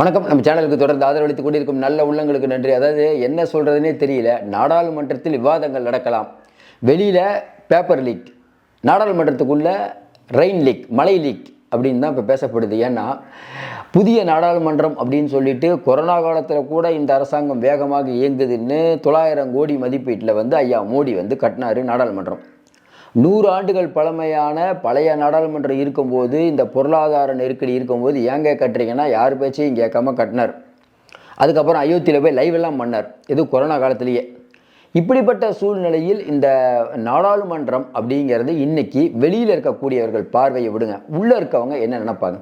வணக்கம். நம்ம சேனலுக்கு தொடர்ந்து ஆதரவளித்துக் கொண்டிருக்கும் நல்ல உள்ளங்களுக்கு நன்றி. அதாவது என்ன சொல்கிறதுனே தெரியல. நாடாளுமன்றத்தில் விவாதங்கள் நடக்கலாம். வெளியில் பேப்பர் லீக் நாடாளுமன்றத்துக்குள்ள ரெயின் லீக் மலை லீக் அப்படின்னு தான் இப்போ பேசப்படுது. ஏன்னா புதிய நாடாளுமன்றம் அப்படின்னு சொல்லிட்டு கொரோனா காலத்தில் கூட இந்த அரசாங்கம் வேகமாக இயங்குதுன்னு தொள்ளாயிரம் கோடி மதிப்பீட்டில் வந்து ஐயா மோடி வந்து கட்டினாரு நாடாளுமன்றம். நூறு ஆண்டுகள் பழமையான பழைய நாடாளுமன்றம் இருக்கும்போது இந்த பொருளாதார நெருக்கடி இருக்கும்போது ஏங்க கட்டுறீங்கன்னா யார் பேச்சையும் கேட்காம கட்டினார். அதுக்கப்புறம் அயோத்தியில் போய் லைவ் எல்லாம் பண்ணார். இது கொரோனா காலத்திலேயே. இப்படிப்பட்ட சூழ்நிலையில் இந்த நாடாளுமன்றம் அப்படிங்கிறது இன்னைக்கு வெளியில் இருக்கக்கூடியவர்கள் பார்வையை விடுங்க. உள்ளே இருக்கவங்க என்ன நினைப்பாங்க?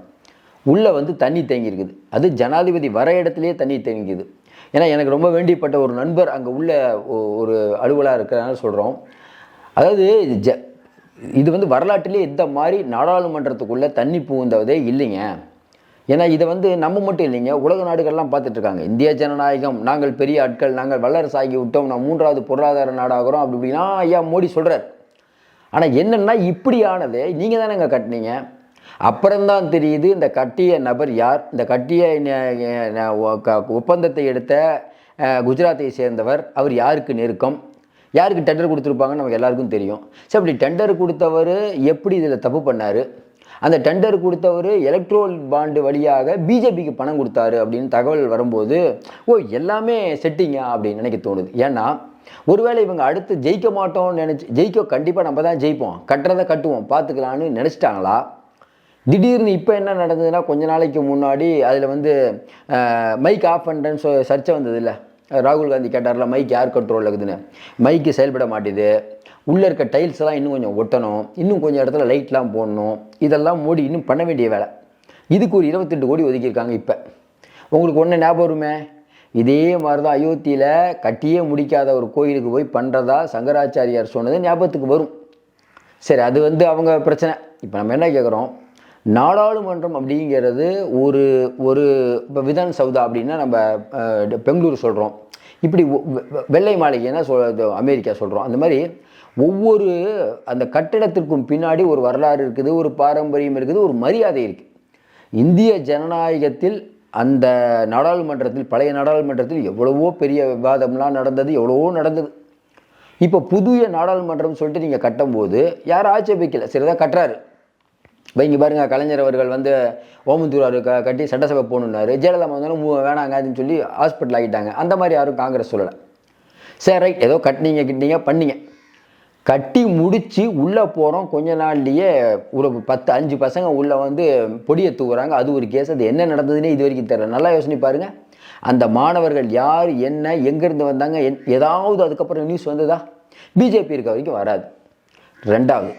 உள்ளே வந்து தண்ணி தேங்கியிருக்குது. அது ஜனாதிபதி வர இடத்துலையே தண்ணி தேங்கிக்குது ஏன்னா எனக்கு ரொம்ப வேண்டியப்பட்ட ஒரு நண்பர் அங்கே உள்ள ஒரு அலுவலாக இருக்கிறனால சொல்கிறோம் அதாவது ஜ இது வந்து வரலாற்றிலே இந்த மாதிரி நாடாளுமன்றத்துக்குள்ளே தண்ணி புகுந்ததே இல்லைங்க. ஏன்னா இதை வந்து நம்ம மட்டும் இல்லைங்க உலக நாடுகள்லாம் பார்த்துட்ருக்காங்க. இந்திய ஜனநாயகம் நாங்கள் பெரிய ஆட்கள் நாங்கள் வல்லரசு ஆகி விட்டோம் நான் மூன்றாவது பொருளாதார நாடாகிறோம் அப்படி இப்படின்னா ஐயா மோடி சொல்கிறார் ஆனால் என்னென்னா இப்படியானது நீங்கள் தானேங்க கட்டினீங்க. அப்புறம்தான் தெரியுது இந்த கட்டிய நபர் யார்? இந்த கட்டிய ஒப்பந்தத்தை எடுத்த குஜராத்தை சேர்ந்தவர் அவர் யாருக்கு நெருக்கம்? யாருக்கு டெண்டர் கொடுத்துருப்பாங்கன்னு நமக்கு எல்லாருக்கும் தெரியும். சரி அப்படி டெண்டர் கொடுத்தவர் எப்படி இதில் தப்பு பண்ணார்? அந்த டெண்டர் கொடுத்தவர் எலக்ட்ரோல் பாண்டு வழியாக பிஜேபிக்கு பணம் கொடுத்தாரு அப்படின்னு தகவல் வரும்போது ஓ எல்லாமே செட்டிங்கா அப்படின்னு நினைக்க தோணுது. ஏன்னா ஒருவேளை இவங்க அடுத்து ஜெயிக்க மாட்டோம்னு நினச்சி ஜெயிக்க கண்டிப்பாக நம்ம தான் ஜெயிப்போம். கட்டுறதை கட்டுவோம் பார்த்துக்கலான்னு நினச்சிட்டாங்களா? திடீர்னு இப்போ என்ன நடந்ததுன்னா கொஞ்ச நாளைக்கு முன்னாடி அதில் வந்து மைக் ஆஃப் பண்ணுறேன்னு சொ சர்ச்சை வந்தது இல்லை ராகுல் காந்தி கேட்டார்ல மைக் யார் கண்ட்ரோலில் இருக்குதுன்னு? மைக்கு செயல்பட மாட்டேது. உள்ளே இருக்க டைல்ஸ் எல்லாம் இன்னும் கொஞ்சம் ஒட்டணும். இன்னும் கொஞ்சம் இடத்துல லைட்லாம் போடணும். இதெல்லாம் மோடி இன்னும் பண்ண வேண்டிய வேலை. இதுக்கு ஒரு இருபத்தெட்டு கோடி ஒதுக்கியிருக்காங்க இப்போ. உங்களுக்கு ஒன்று ஞாபகம் வருமே? இதே மாதிரி தான் அயோத்தியில் கட்டியே முடிக்காத ஒரு கோயிலுக்கு போய் பண்ணுறதா சங்கராச்சாரியார் சொன்னது ஞாபகத்துக்கு வரும். சரி அது வந்து அவங்க பிரச்சனை. இப்போ நம்ம என்ன கேட்குறோம் நாடாளுமன்றம் அப்படிங்கிறது ஒரு ஒரு இப்போ விதான் சவுதா அப்படின்னா நம்ம பெங்களூர் சொல்கிறோம் இப்படி வெ- வெள்ளை மாளிகைன்னா சொல் அமெரிக்கா சொல்கிறோம் அந்த மாதிரி ஒவ்வொரு அந்த கட்டிடத்திற்கும் பின்னாடி ஒரு வரலாறு இருக்குது ஒரு பாரம்பரியம் இருக்குது ஒரு மரியாதை இருக்குது இந்திய ஜனநாயகத்தில் அந்த நாடாளுமன்றத்தில் பழைய நாடாளுமன்றத்தில் எவ்வளவோ பெரிய விவாதம்லாம் நடந்தது எவ்வளவோ நடந்தது. இப்போ புதிய நாடாளுமன்றம் சொல்லிட்டு நீங்கள் கட்டும்போது யாரும் ஆட்சேபிக்கல. சரிதான் கட்டுறாரு. இப்போ இங்கே பாருங்க கலைஞர் அவர்கள் வந்து ஓமந்தூரார் க கட்டி சட்டசபை போகணுன்னாரு ஜெயலலிதா வந்தாலும் வேணாங்க அதுன்னு சொல்லி ஹாஸ்பிட்டல் ஆகிட்டாங்க அந்த மாதிரி யாரும் காங்கிரஸ் சொல்லலை. சரி ரைட் ஏதோ கட்டினீங்க கிட்டினீங்க பண்ணீங்க. கட்டி முடித்து உள்ளே போகிறோம் கொஞ்ச நாள்லேயே ஒரு பத்து அஞ்சு பசங்க உள்ளே வந்து பொடியை தூக்குறாங்க அது ஒரு கேஸ் அது என்ன நடந்ததுன்னே இது வரைக்கும் தெரியல. நல்லா யோசனை பாருங்கள் அந்த மாணவர்கள் யார் என்ன எங்கேருந்து வந்தாங்க என்- ஏதாவது அதுக்கப்புறம் நியூஸ் வந்ததா? பிஜேபி இருக்க வரைக்கும் வராது. ரெண்டாவது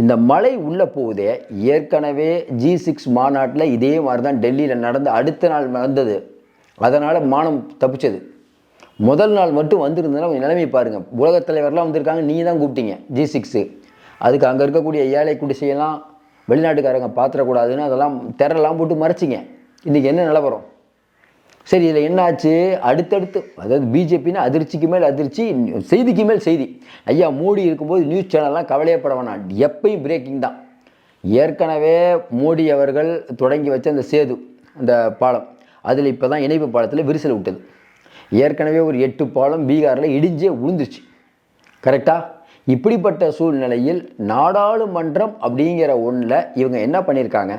இந்த மழை உள்ளே போகுதே ஏற்கனவே ஜி சிக்ஸ் மாநாட்டில் இதே மாதிரி தான் டெல்லியில் நடந்து அடுத்த நாள் நடந்தது. அதனால் மானம் தப்பிச்சது. முதல் நாள் மட்டும் வந்திருந்ததுன்னா கொஞ்சம் நிலைமை பாருங்கள் உலகத் தலைவர்லாம் வந்திருக்காங்க நீங்கள் தான் கூப்பிட்டீங்க ஜி சிக்ஸு அதுக்கு அங்கே இருக்கக்கூடிய ஏழை குடிசையெல்லாம் வெளிநாட்டுக்காரங்க பாத்திரக்கூடாதுன்னு அதெல்லாம் திரலாம் போட்டு மறைச்சிங்க. இன்றைக்கி என்ன நிலவரம்? சரி இதில் என்னாச்சு? அடுத்தடுத்து அதாவது பிஜேபின்னா அதிர்ச்சிக்கு மேல் அதிர்ச்சி செய்திக்கு மேல் செய்தி. ஐயா மோடி இருக்கும்போது நியூஸ் சேனல்லாம் கவலையப்பட வேணாம். எப்பயும் பிரேக்கிங் தான். ஏற்கனவே மோடி அவர்கள் தொடங்கி வச்ச அந்த சேது அந்த பாலம் அதில் இப்போ தான் இணைப்பு பாலத்தில் விரிசல் விட்டது. ஏற்கனவே ஒரு எட்டு பாலம் பீகாரில் இடிஞ்சே விழுந்துச்சு கரெக்டாக இப்படிப்பட்ட சூழ்நிலையில் நாடாளுமன்றம் அப்படிங்கிற ஒன்றில் இவங்க என்ன பண்ணியிருக்காங்க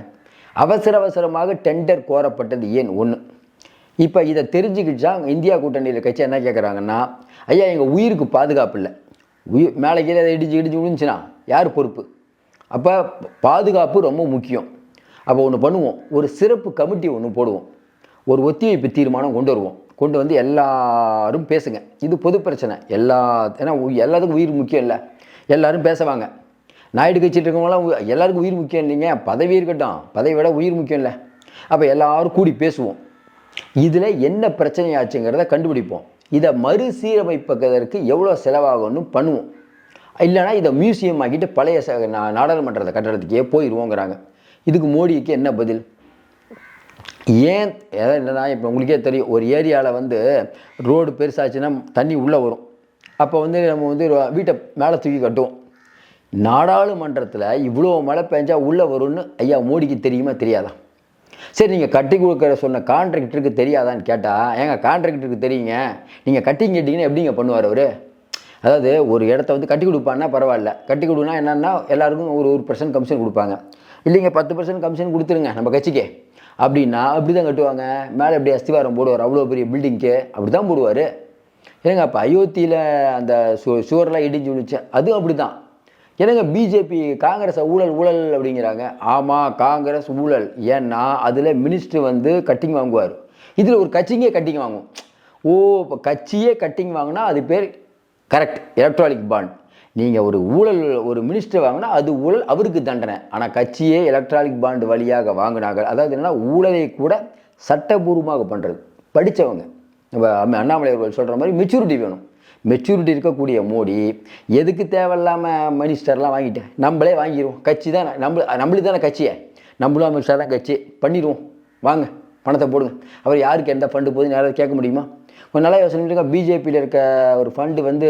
அவசர அவசரமாக டெண்டர் கோரப்பட்டது ஏன் ஒன்று இப்போ இதை தெரிஞ்சுக்கிச்சா இந்தியா கூட்டணியில் கட்சி என்ன கேட்குறாங்கன்னா ஐயா எங்கள் உயிருக்கு பாதுகாப்பு இல்லை. உயிர் மேலே கீழே அதை இடிச்சு இடிச்சு விழுந்துச்சுன்னா யார் பொறுப்பு? அப்போ பாதுகாப்பு ரொம்ப முக்கியம். அப்போ ஒன்று பண்ணுவோம். ஒரு சிறப்பு கமிட்டி ஒன்று போடுவோம். ஒரு ஒத்திவைப்பு தீர்மானம் கொண்டு வருவோம். கொண்டு வந்து எல்லாரும் பேசுங்க. இது பொது பிரச்சனை. எல்லா ஏன்னா உ- எல்லாத்துக்கும் உயிர் முக்கியம் இல்லை. எல்லாரும் பேசுவாங்க. நாயுடு கட்சியில் இருக்கவங்களாம் எல்லாருக்கும் உயிர் முக்கியம் இல்லைங்க. பதவி இருக்கட்டும். பதவி விட உயிர் முக்கியம் இல்லை. அப்போ எல்லாரும் கூடி பேசுவோம். இதில் என்ன பிரச்சனையாச்சுங்கிறத கண்டுபிடிப்போம். இதை மறுசீரமைப்பதற்கு எவ்வளோ செலவாகும்னு பண்ணுவோம். இல்லைனா இதை மியூசியம் ஆக்கிட்டு பழைய ச நாடாளுமன்றத்தை கட்டடத்துக்கே போயிடுவோங்கிறாங்க இதுக்கு மோடிக்கு என்ன பதில்? ஏன் ஏதாவது என்னன்னா இப்போ உங்களுக்கே தெரியும் ஒரு ஏரியாவில் வந்து ரோடு பெருசாச்சுன்னா தண்ணி உள்ளே வரும். அப்போ வந்து நம்ம வந்து வீட்டை மேலே தூக்கி கட்டுவோம். நாடாளுமன்றத்தில் இவ்வளோ மழை பெஞ்சால் உள்ளே வரும்னு ஐயா மோடிக்கு தெரியுமா தெரியாதா? சரி நீங்கள் கட்டி கொடுக்குற சொன்ன கான்ட்ராக்டருக்கு தெரியாதான்னு கேட்டால் ஏங்க கான்ட்ராக்டருக்கு தெரியுங்க. நீங்கள் கட்டிங் கேட்டிங்கன்னா எப்படிங்க பண்ணுவார் அவர்? அதாவது ஒரு இடத்த வந்து கட்டி கொடுப்பான்னா பரவாயில்ல. கட்டி கொடுனா என்னென்னா எல்லாருக்கும் ஒரு ஒரு பர்சன்ட் கமிஷன் கொடுப்பாங்க. இல்லைங்க பத்து பர்சன்ட் கமிஷன் கொடுத்துருங்க நம்ம கட்சிக்கு. அப்படின்னா அப்படி தான் கட்டுவாங்க. மேலே எப்படி அஸ்திவாரம் போடுவார்? அவ்வளோ பெரிய பில்டிங்க்கு அப்படி தான் போடுவார். ஏங்க அப்போ அயோத்தியில் அந்த சு சுவரெலாம் இடிஞ்சு விழுச்சு அதுவும் அப்படி தான் என்னங்க பிஜேபி காங்கிரஸ் ஊழல் ஊழல் அப்படிங்கிறாங்க? ஆமாம் காங்கிரஸ் ஊழல். ஏன்னா அதில் மினிஸ்டர் வந்து கட்டிங் வாங்குவார். இதில் ஒரு கட்சிங்கே கட்டிங் வாங்கும். ஓ இப்போ கட்சியே கட்டிங் வாங்கினா அது பேர் கரெக்ட் எலக்ட்ரானிக் பாண்ட் நீங்கள் ஒரு ஊழல் ஒரு மினிஸ்டர் வாங்கினா அது ஊழல் அவருக்கு தண்டனை. ஆனால் கட்சியே எலக்ட்ரானிக் பாண்டு வழியாக வாங்கினாங்க அதாவது என்னென்னா ஊழலை கூட சட்டபூர்வமாக பண்ணுறது படித்தவங்க நம்ம அண்ணாமலை அவர்கள் சொல்கிற மாதிரி மெச்சூரிட்டி வேணும். மெச்சூரிட்டி இருக்கக்கூடிய மோடி எதுக்கு தேவையில்லாமல் மினிஸ்டர்லாம் வாங்கிட்டேன் நம்மளே வாங்கிடுவோம் கட்சி தான். நம்ம நம்மளுக்கு தானே கட்சியை. நம்மளும் அமித்ஷா தான் கட்சி. பண்ணிடுவோம். வாங்க பணத்தை போடுங்க. அவர் யாருக்கு எந்த ஃபண்டு போகுதுன்னு யாராவது கேட்க முடியுமா? கொஞ்சம் நல்லா யோசனை பிஜேபியில் இருக்க ஒரு ஃபண்டு வந்து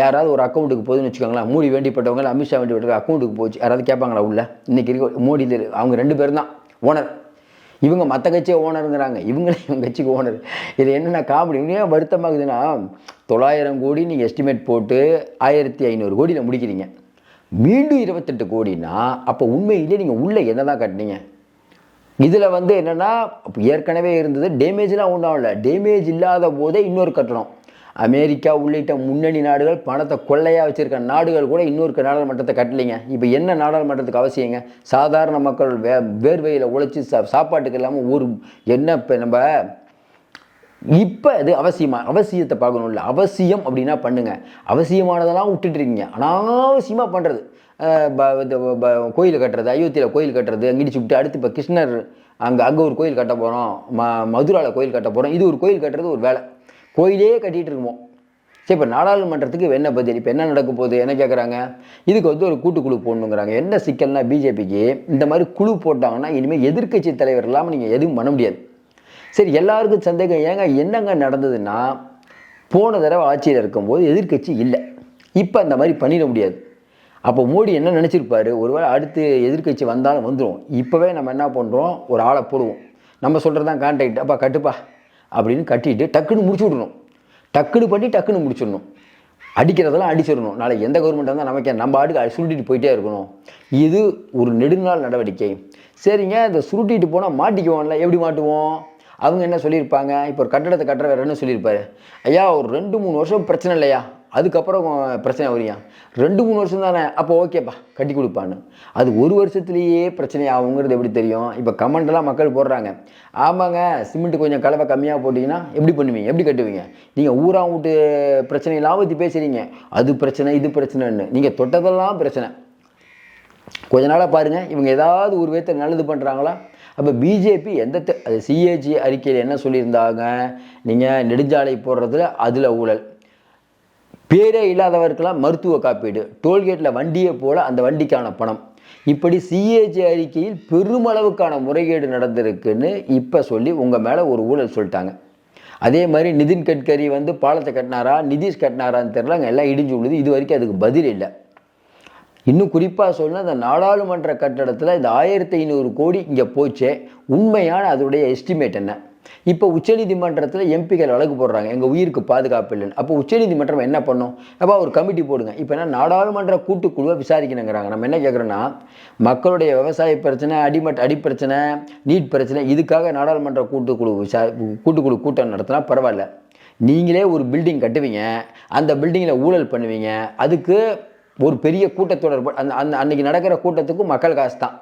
யாராவது ஒரு அக்கௌண்ட்டுக்கு போகுதுன்னு வச்சுக்கோங்களேன். மோடி வேண்டிப்பட்டவங்க இல்ல அமித்ஷா வேண்டிப்பட்ட அக்கௌண்ட்டுக்கு போச்சு. யாராவது கேட்பாங்களா உள்ள? இன்றைக்கி இருக்க மோடி இது அவங்க ரெண்டு பேரும் தான். ஓனர் இவங்க மற்ற கட்சியை ஓனருங்கிறாங்க இவங்களே இவங்க கட்சிக்கு ஓனர் இது என்னென்ன காமெடி ஏன் வருத்தமாகுதுன்னா தொள்ளாயிரம் கோடி நீங்கள் எஸ்டிமேட் போட்டு ஆயிரத்தி ஐநூறு கோடியில் முடிக்கிறீங்க. மீண்டும் இருபத்தெட்டு கோடினா அப்போ உண்மையிலே நீங்கள் உள்ளே என்ன தான் கட்டினீங்க? இதில் வந்து என்னென்னா ஏற்கனவே இருந்தது டேமேஜ்லாம் ஒன்றும் இல்லை டேமேஜ் இல்லாத போதே இன்னொரு கட்டணம். அமெரிக்கா உள்ளிட்ட முன்னணி நாடுகள் பணத்தை கொள்ளையாக வச்சுருக்க நாடுகள் கூட இன்னொரு நாடாளுமன்றத்தை கட்டலைங்க. இப்போ என்ன நாடாளுமன்றத்துக்கு அவசியங்க? சாதாரண மக்கள் வே வேர்வையில் உழைச்சி சா சாப்பாட்டுக்கு இல்லாமல் ஒரு என்ன இப்போ நம்ம இப்போ அது அவசியமா? அவசியத்தை பார்க்கணும்ல. அவசியம் அப்படின்னா பண்ணுங்கள் அவசியமானதெல்லாம் விட்டுட்டு இருக்கீங்க அனாவசியமாக பண்ணுறது கோயில் கட்டுறது அயோத்தியில் கோயில் கட்டுறது அங்கிடிச்சு விட்டு அடுத்து இப்போ கிருஷ்ணர் அங்கே அங்கே ஒரு கோயில் கட்ட போகிறோம் ம மதுராவில் கோயில் கட்ட போகிறோம் இது ஒரு கோயில் கட்டுறது ஒரு வேலை. கோயிலே கட்டிகிட்டு இருக்குமோ சரி இப்போ நாடாளுமன்றத்துக்கு என்ன பதில்? இப்போ என்ன நடக்க போகுது? என்ன கேட்குறாங்க இதுக்கு வந்து ஒரு கூட்டுக்குழு போடணுங்கிறாங்க. என்ன சிக்கல்னா பிஜேபிக்கு இந்த மாதிரி குழு போட்டாங்கன்னா இனிமேல் எதிர்க்கட்சி தலைவர் இல்லாமல் நீங்கள் எதுவும் பண்ண முடியாது. சரி எல்லாருக்கும் சந்தேகம் ஏங்க என்னங்க நடந்ததுன்னா போன தடவை ஆட்சியில் இருக்கும்போது எதிர்க்கட்சி இல்லை. இப்போ அந்த மாதிரி பண்ணிட முடியாது. அப்போ மோடி என்ன நினச்சிருப்பாரு? ஒருவேளை அடுத்து எதிர்க்கட்சி வந்தாலும் வந்துடும் இப்போவே நம்ம என்ன பண்ணுறோம் ஒரு ஆளை போடுவோம். நம்ம சொல்கிறது தான் கான்ட்ராக்ட் அப்பா கட்டுப்பா அப்படின்னு கட்டிட்டு டக்குன்னு முடிச்சு விடணும். டக்குன்னு பண்ணி டக்குன்னு முடிச்சிடணும். அடிக்கிறதெல்லாம் அடிச்சிடணும். நாளைக்கு எந்த கவர்மெண்ட் இருந்தால் நமக்கு நம்ம ஆட்டுக்கு சுருட்டிட்டு போயிட்டே இருக்கணும். இது ஒரு நெடுநாள் நடவடிக்கை. சரிங்க இந்த சுருட்டிட்டு போனால் மாட்டிக்குவோம்ல. எப்படி மாட்டுவோம்? அவங்க என்ன சொல்லியிருப்பாங்க? இப்போ ஒரு கட்டடத்தை கட்டுற வேறு என்ன சொல்லியிருப்பாரு. ஐயா ஒரு ரெண்டு மூணு வருஷம் பிரச்சனை இல்லையா? அதுக்கப்புறம் பிரச்சனை வரியா ரெண்டு மூணு வருஷம் தானே? அப்போ ஓகேப்பா கட்டி கொடுப்பான்னு. அது ஒரு வருஷத்துலேயே பிரச்சனை ஆகுங்கிறது எப்படி தெரியும்? இப்போ கமெண்ட்லாம் மக்கள் போடுறாங்க. ஆமாங்க சிமெண்ட் கொஞ்சம் கலவை கம்மியாக போட்டிங்கன்னா எப்படி பண்ணுவீங்க? எப்படி கட்டுவீங்க? நீங்கள் ஊரா வீட்டு பிரச்சனை பற்றி பேசுகிறீங்க அது பிரச்சனை இது பிரச்சனைன்னு. நீங்கள் தொட்டதெல்லாம் பிரச்சனை. கொஞ்ச நாளாக பாருங்கள் இவங்க ஏதாவது ஒரு விதத்தை நல்லது பண்ணுறாங்களா அப்போ பிஜேபி எந்த அது சிஏஜி அறிக்கையில் என்ன சொல்லியிருந்தாங்க? நீங்கள் நெடுஞ்சாலை போடுறதுல அதில் ஊழல். பேரே இல்லாதவருக்கெல்லாம் மருத்துவ காப்பீடு. டோல்கேட்டில் வண்டியை போல அந்த வண்டிக்கான பணம். இப்படி சிஏஜி அறிக்கையில் பெருமளவுக்கான முறைகேடு நடந்திருக்குன்னு இப்போ சொல்லி உங்கள் மேலே ஒரு ஊழல் சொல்லிட்டாங்க. அதே மாதிரி நிதின் கட்கரி வந்து பாலத்தை கட்டினாரா நிதிஷ் கட்டினாரான்னு தெரியல அங்கே எல்லாம் இடிஞ்சு விழுது இது வரைக்கும் அதுக்கு பதில் இல்லை. இன்னும் குறிப்பாக சொல்லணும் அந்த நாடாளுமன்ற கட்டடத்தில் இந்த ஆயிரத்தி ஐநூறு கோடி இங்கே போச்சே. உண்மையான அதோடைய எஸ்டிமேட் என்ன? இப்போ உச்சநீதிமன்றத்தில் எம்பிக்கள் வழக்கு போடுறாங்க எங்கள் உயிருக்கு பாதுகாப்பு இல்லைன்னு. அப்போ உச்சநீதிமன்றம் என்ன பண்ணும்? அப்போ ஒரு கமிட்டி போடுங்க. இப்போ என்ன நாடாளுமன்ற கூட்டுக்குழுவை விசாரிக்கணுங்கிறாங்க. நம்ம என்ன கேட்குறோன்னா மக்களுடைய விவசாய பிரச்சனை அடிமட்ட அடிப்பிரச்சனை நீட் பிரச்சனை இதுக்காக நாடாளுமன்ற கூட்டுக்குழு விசா கூட்டுக்குழு கூட்டம் நடத்தினா பரவாயில்ல. நீங்களே ஒரு பில்டிங் கட்டுவீங்க அந்த பில்டிங்கில் ஊழல் பண்ணுவீங்க அதுக்கு ஒரு பெரிய கூட்டத்தொடர் அந்த அந்த அன்னைக்கு நடக்கிற கூட்டத்துக்கும் மக்கள் காசு தான்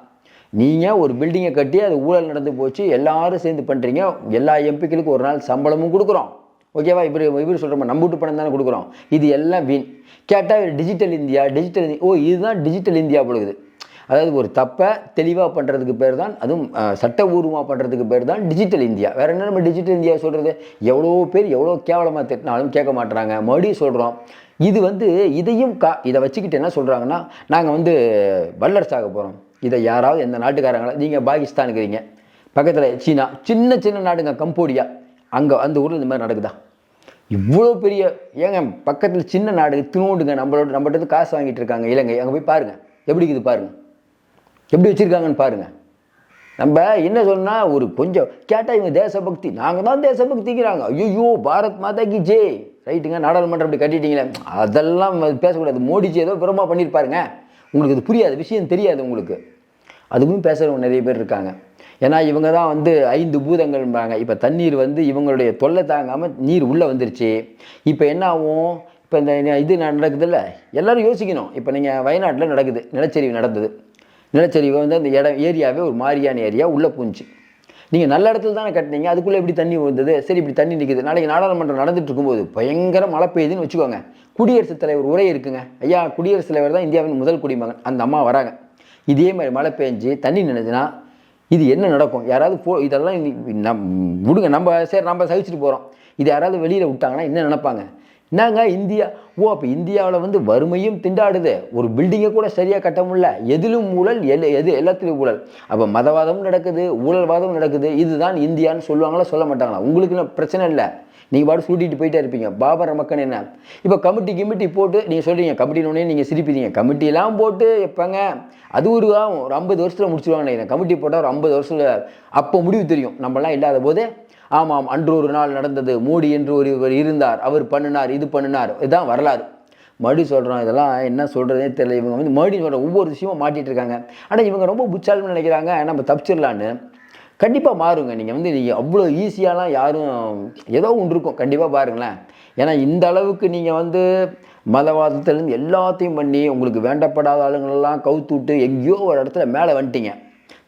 நீங்கள் ஒரு பில்டிங்கை கட்டி அது ஊழல் நடந்து போச்சு எல்லாரும் சேர்ந்து பண்ணுறீங்க எல்லா எம்பிக்களுக்கும் ஒரு நாள் சம்பளமும் கொடுக்குறோம். ஓகேவா இப்படி இப்படி சொல்கிறோம் நம்ம வீட்டு பணம் தானே கொடுக்குறோம். இது எல்லாம் வீண். கேட்டால் டிஜிட்டல் இந்தியா டிஜிட்டல் இந்தியா ஓ இதுதான் டிஜிட்டல் இந்தியா பொழுது அதாவது ஒரு தப்பை தெளிவாக பண்ணுறதுக்கு பேர் தான் அதுவும் சட்டபூர்வமாக பண்ணுறதுக்கு பேர் தான் டிஜிட்டல் இந்தியா. வேறு என்ன நம்ம டிஜிட்டல் இந்தியா சொல்கிறது எவ்வளோ பேர் எவ்வளோ கேவலமாக திட்டினாலும் கேட்க மாட்டுறாங்க மறுபடியும் சொல்கிறோம் இது வந்து இதையும் கா இதை வச்சுக்கிட்டு என்ன சொல்கிறாங்கன்னா நாங்கள் வந்து வல்லரசாக போகிறோம் இதை யாராவது எந்த நாட்டுக்காரங்களா நீங்கள் பாகிஸ்தானுக்குறீங்க பக்கத்தில் சீனா சின்ன சின்ன நாடுங்க கம்போடியா. அங்கே அந்த ஊரில் இந்த மாதிரி நடக்குதா? இவ்வளோ பெரிய ஏங்க பக்கத்தில் சின்ன நாடு தினோண்டுங்க நம்மளோட நம்மகிட்ட இருந்து காசு வாங்கிட்டு இருக்காங்க இலங்கை. அங்கே போய் பாருங்கள் எப்படி இருக்குது பாருங்கள் எப்படி வச்சுருக்காங்கன்னு பாருங்கள் நம்ம என்ன சொன்னால் ஒரு கொஞ்சம் கேட்டால் இவங்க தேசபக்தி. நாங்கள் தான் தேசபக்திங்கிறாங்க. ஐயோ பாரத் மாதா கி ஜே. ரைட்டுங்க நாடாளுமன்றம் அப்படி கட்டிட்டீங்களே. அதெல்லாம் பேசக்கூடாது. மோடிஜி ஏதோ பிரமா பண்ணியிருப்பாருங்க. உங்களுக்கு அது புரியாது விஷயம் தெரியாது உங்களுக்கு. அதுக்கும் பேசுகிறவங்க நிறைய பேர் இருக்காங்க. ஏன்னா இவங்க தான் வந்து ஐந்து பூதங்கள்பாங்க இப்போ தண்ணீர் வந்து இவங்களுடைய தொல்லை தாங்காமல் நீர் உள்ளே வந்துருச்சு. இப்போ என்ன ஆகும்? இப்போ இந்த இது நடக்குதுல்ல? எல்லோரும் யோசிக்கணும். இப்போ நீங்கள் வயநாட்டில் நடக்குது. நிலச்சரிவு நடந்தது. நிலச்சரிவு வந்து அந்த இடம் ஏரியாவே ஒரு மாதிரியான ஏரியா உள்ளே பூஞ்சி நீங்கள் நல்ல இடத்துல தானே கட்டினீங்க அதுக்குள்ளே எப்படி தண்ணி வந்தது சரி இப்படி தண்ணி நிற்குது நாளைக்கு நாடாளுமன்றம் நடந்துட்டு இருக்கும்போது பயங்கர மழை பெய்யுதுன்னு வச்சுக்கோங்க. குடியரசுத் தலைவர் உரை இருக்குங்க. ஐயா குடியரசுத் தலைவர் தான் இந்தியாவின் முதல் குடிமகன். அந்த அம்மா வராங்க. இதே மாதிரி மழை பெஞ்சு தண்ணி நினைச்சுன்னா இது என்ன நடக்கும்? யாராவது போ இதெல்லாம் நம் விடுங்க. நம்ம சரி நம்ம சகிச்சுட்டு போகிறோம் இது யாராவது வெளியில் விட்டாங்கன்னா என்ன நினைப்பாங்க? என்னங்க இந்தியா? ஓ அப்போ இந்தியாவில் வந்து வறுமையும் திண்டாடுது. ஒரு பில்டிங்கை கூட சரியாக கட்ட முடியல. எதிலும் ஊழல் எல் எது எல்லாத்துலேயும் ஊழல். அப்போ மதவாதமும் நடக்குது ஊழல்வாதமும் நடக்குது. இதுதான் இந்தியான்னு சொல்லுவாங்களா சொல்ல மாட்டாங்களா? உங்களுக்கு பிரச்சனை இல்லை? நீங்கள் பாடு சூட்டிட்டு போயிட்டே இருப்பீங்க. பாபர் மக்கள் என்ன? இப்போ கமிட்டி கிமிட்டி போட்டு நீங்கள் சொல்கிறீங்க கமிட்டினோடனே நீங்கள் சிரிப்பீங்க. கமிட்டிலாம் போட்டு எப்போங்க? அது ஒரு ஒரு ஐம்பது வருஷத்தில் முடிச்சிருவாங்க நினைக்கிறேன். கமிட்டி போட்டால் ஒரு ஐம்பது வருஷத்தில் அப்போ முடிவு தெரியும். நம்மளாம் இல்லாத போது ஆமாம் அன்று ஒரு நாள் நடந்தது. மோடி என்று ஒருவர் இருந்தார். அவர் பண்ணினார் இது பண்ணினார். இதுதான் வரலாறு. மறுபடியும் சொல்கிறோம் இதெல்லாம் என்ன சொல்கிறதே தெரியல. இவங்க வந்து மறுபடியும் சொல்கிற ஒவ்வொரு விஷயமும் மாட்டிகிட்டு இருக்காங்க. ஆனால் இவங்க ரொம்ப புச்சாலும் நினைக்கிறாங்க. நம்ம தப்பிச்சிடலான்னு. கண்டிப்பாக மாறுங்க. நீங்கள் வந்து நீங்கள் அவ்வளோ ஈஸியாலாம் யாரும் ஏதோ ஒன்று இருக்கும். கண்டிப்பாக பாருங்களேன். ஏன்னா இந்த அளவுக்கு நீங்கள் வந்து மதவாதத்துலேருந்து எல்லாத்தையும் பண்ணி உங்களுக்கு வேண்டப்படாத ஆளுங்களெல்லாம் கவுத்து விட்டு எங்கேயோ ஒரு இடத்துல மேலே வந்துட்டீங்க.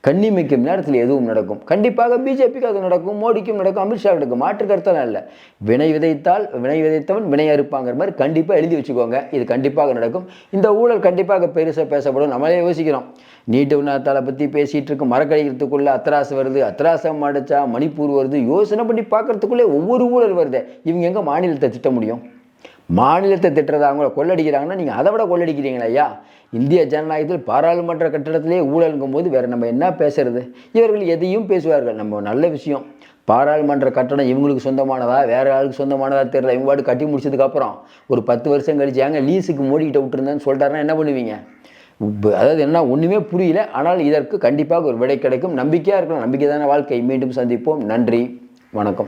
கண்ணிமைக்கும் நேரத்தில் எதுவும் நடக்கும். கண்டிப்பாக பிஜேபிக்கு அது நடக்கும் மோடிக்கும் நடக்கும் அமித்ஷா நடக்கும். மாற்று கருத்தெல்லாம் இல்லை. வினை விதைத்தால் வினை விதைத்தவன் வினை அறுப்பாங்கிற மாதிரி கண்டிப்பாக எழுதி வச்சுக்கோங்க. இது கண்டிப்பாக நடக்கும். இந்த ஊழல் கண்டிப்பாக பெருசாக பேசப்படும். நம்மளே யோசிக்கிறோம். நீட்டு உணர்த்தாலை பற்றி பேசிகிட்டு இருக்கும். மரக்கழிக்கிறதுக்குள்ளே அத்தராசு வருது. அத்தராசம் அடைச்சா மணிப்பூர் வருது. யோசனை பண்ணி பார்க்குறதுக்குள்ளே ஒவ்வொரு ஊழல் வருது. இவங்க எங்கே மாநிலத்தை திட்ட முடியும்? மாநிலத்தை திட்டுறதா அவங்கள கொள்ளடிக்கிறாங்கன்னா நீங்கள் அதை விட கொள்ளடிக்கிறீங்களா ஐயா. இந்திய ஜனநாயகத்தில் பாராளுமன்ற கட்டடத்திலே ஊழலுங்கும் போது வேறு நம்ம என்ன பேசுறது? இவர்கள் எதையும் பேசுவார்கள். நம்ம நல்ல விஷயம். பாராளுமன்ற கட்டணம் இவங்களுக்கு சொந்தமானதா? வேறு ஆளுக்கு சொந்தமானதா தெரியல. இவங்க பாட்டு கட்டி முடிச்சதுக்கப்புறம் ஒரு பத்து வருஷம் கழிச்சு ஏங்க லீஸுக்கு மோடிக்கிட்ட விட்டுருந்தேன்னு சொல்லிட்டாருன்னா என்ன பண்ணுவீங்க? அதாவது என்ன ஒன்றுமே புரியல. ஆனால் இதற்கு கண்டிப்பாக ஒரு விடை கிடைக்கும். நம்பிக்கையாக இருக்கணும். நம்பிக்கை தானே வாழ்க்கை. மீண்டும் சந்திப்போம். நன்றி. வணக்கம்.